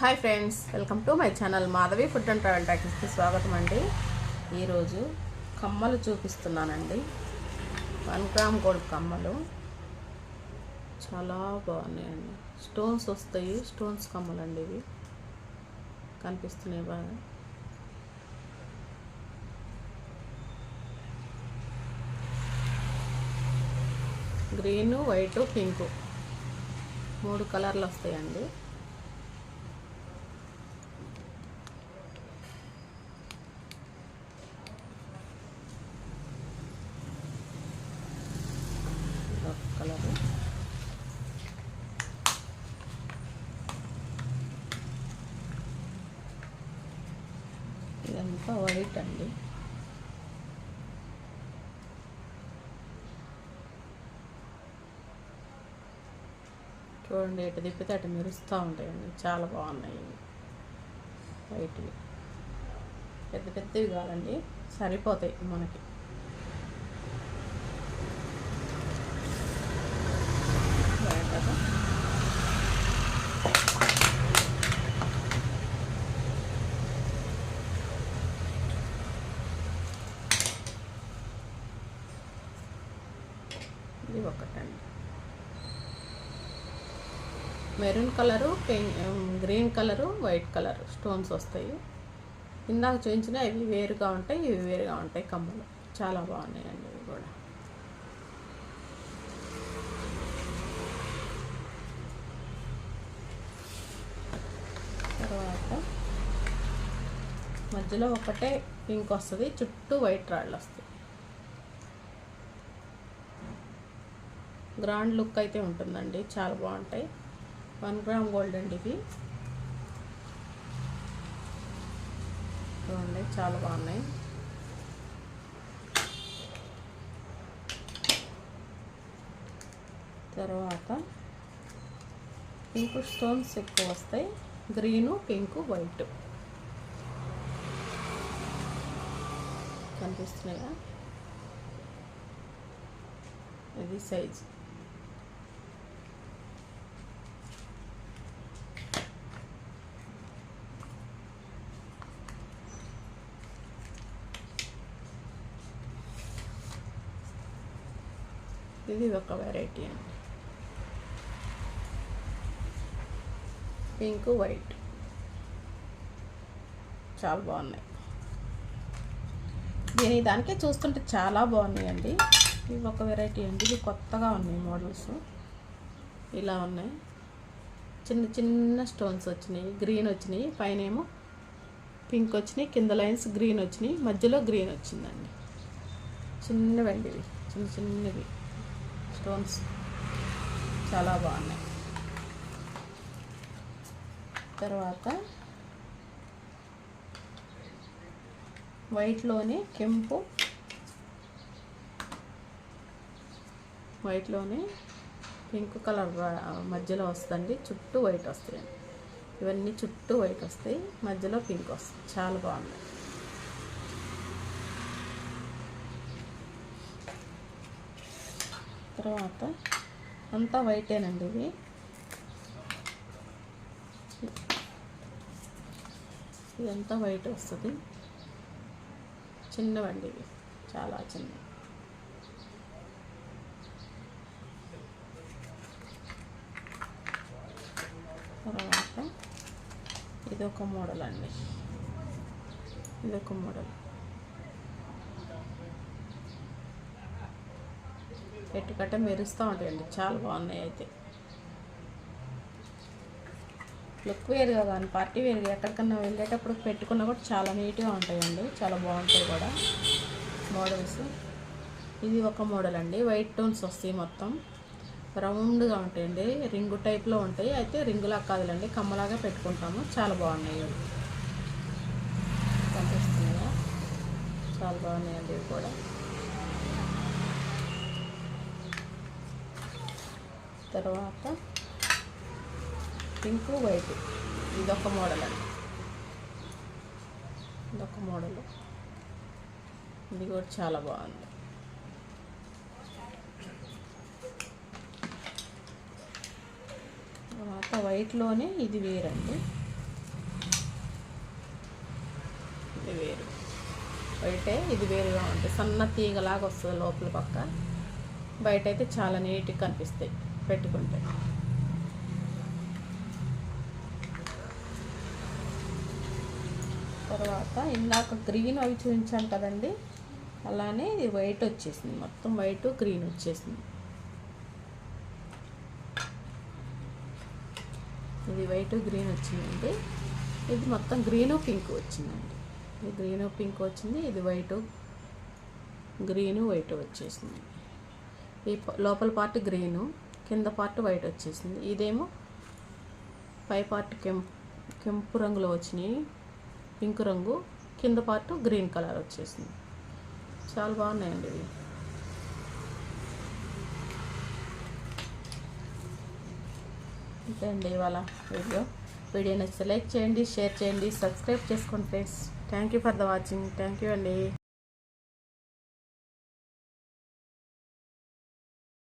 Hi friends welcome to my channel Madhavi food and travel ట్యాక్స్కి స్వాగతం అండి. ఈరోజు కమ్మలు చూపిస్తున్నానండి. వన్ గ్రామ్ గోల్డ్ కమ్మలు. చాలా బాగున్నాయండి. స్టోన్స్ వస్తాయి స్టోన్స్ కమ్మలు అండి ఇవి. కనిపిస్తున్నాయి బాగా. Green white pink. మూడు కలర్లు వస్తాయండి ఇదొక కలరు ఇదంతా వైట్ అండి. చూడండి ఇటు తిప్పితే అటు మెరుస్తూ ఉంటాయండి. చాలా బాగున్నాయి ఇవి. వైట్వి పెద్ద పెద్దవి కాదండి సరిపోతాయి మనకి. ఇది ఒకటండి. Maroon colour pink green colour white colour stones వస్తాయి. ఇందాక చూపించిన ఇవి వేరుగా ఉంటాయి ఇవి వేరుగా ఉంటాయి కమ్మలు. చాలా బాగున్నాయండి ఇవి కూడా. తర్వాత మధ్యలో ఒకటే పింక్ వస్తుంది చుట్టూ వైట్ రాళ్ళు వస్తాయి. గ్రాండ్ లుక్ అయితే ఉంటుందండి. చాలా బాగుంటాయి. వన్ గ్రామ్ గోల్డ్ అండి ఇవి. చూడండి చాలా బాగున్నాయి. తర్వాత పింక్ స్టోన్స్ ఎక్కువ వస్తాయి. Green pink white. కనిపిస్తున్నాయా? ఇది సైజ్. ఇది ఒక వెరైటీ అండి. పింక్ వైట్ చాలా బాగున్నాయి. దీని దానికే చూస్తుంటే చాలా బాగున్నాయండి. ఇవి ఒక వెరైటీ అండి. ఇవి కొత్తగా ఉన్నాయి మోడల్స్ ఇలా ఉన్నాయి. చిన్న చిన్న స్టోన్స్ వచ్చినాయి. గ్రీన్ వచ్చినాయి. పైన ఏమో పింక్ వచ్చినాయి. కింద లైన్స్ గ్రీన్ వచ్చినాయి. మధ్యలో గ్రీన్ వచ్చిందండి. చిన్నవండి ఇవి చిన్న చిన్నవి. స్టోన్స్ చాలా బాగున్నాయి. తర్వాత వైట్లోనే కెంపు. వైట్లోనే పింక్ కలర్ మధ్యలో వస్తుంది చుట్టూ వైట్ వస్తాయి. ఇవన్నీ చుట్టూ వైట్ వస్తాయి. మధ్యలో పింక్ వస్తుంది చాలా బాగున్నాయి. తర్వాత అంతా వైటేనండి ఇవి ఇదంతా వైట్ వస్తుంది. చిన్నవండి ఇవి చాలా చిన్న. తర్వాత ఇది ఒక మోడల్ అండి. ఇది ఒక మోడల్. పెట్టుకట్ట మెరుస్తూ ఉంటాయండి. చాలా బాగున్నాయి అయితే. లుక్ వేరుగా కానీ పార్టీ వేరుగా ఎక్కడికన్నా వెళ్ళేటప్పుడు పెట్టుకున్నా కూడా చాలా నీట్గా ఉంటాయండి. చాలా బాగుంటాయి కూడా మోడల్స్. ఇది ఒక మోడల్ అండి. వైట్ టోన్స్ వస్తాయి మొత్తం. రౌండ్గా ఉంటాయండి. రింగు టైప్లో ఉంటాయి. అయితే రింగులా కాదులండి. కమ్మలాగా పెట్టుకుంటాము. చాలా బాగున్నాయి. ఇవి కనిపిస్తున్నాయా? చాలా బాగున్నాయండి ఇవి కూడా. తర్వాత పింక్ వైట్. ఇదొక మోడల్ అండి. ఇదొక మోడల్. ఇది కూడా చాలా బాగుంది. తర్వాత వైట్లోనే ఇది వేరండి. ఇది వేరు. వైటే ఇది వేరుగా ఉంటుంది సన్న తీగలాగా వస్తుంది లోపల పక్క. బయట అయితే చాలా నీట్గా కనిపిస్తాయి పెట్టుకుంటే. తర్వాత ఇందాక గ్రీన్ అవి చూపించాను కదండి అలానే ఇది వైట్ వచ్చేసింది మొత్తం వైట్ గ్రీన్ వచ్చేసింది. ఇది వైట్ గ్రీన్ వచ్చిందండి. ఇది మొత్తం గ్రీను పింక్ వచ్చిందండి. ఇది గ్రీను పింక్ వచ్చింది ఇది వైట్ గ్రీను వైట్ వచ్చేసింది. ఈ ప- లోపల పార్ట్ గ్రీను కింద పార్ట్ వైట్ వచ్చేసింది. ఇదేమో పై పార్ట్ కెంపు కెంపు రంగులో వచ్చినాయి. పింక్ రంగు కింద పార్ట్ గ్రీన్ కలర్ వచ్చేసింది. చాలా బాగున్నాయండి ఇవి. అండి ఇవాళ వీడియో. వీడియో నచ్చితే లైక్ చేయండి షేర్ చేయండి సబ్స్క్రైబ్ చేసుకోండి friends. Thank you for the watching. Thank you అండి.